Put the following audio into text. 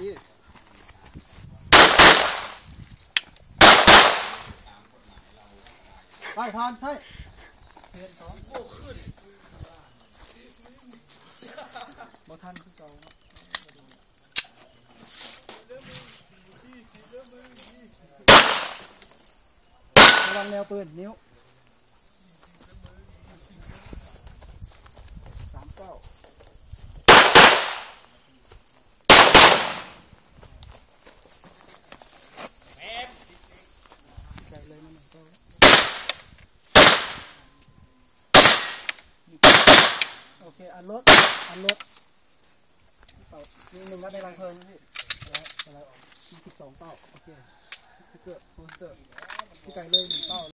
ดีไปทานใช่เรียนสองโอ้ขึ้นบ่ทันคือเก่าระวังแนวปืนนิ้ว โอเค อันรถ อันรถเป่ามีหนึ่งนัดในรังเพลิงนะพี่แล้วแล้วมีสิบสองเป้า โอเคพี่เกิดโพสเตอร์พี่ไก่เลยหนึ่งเป้า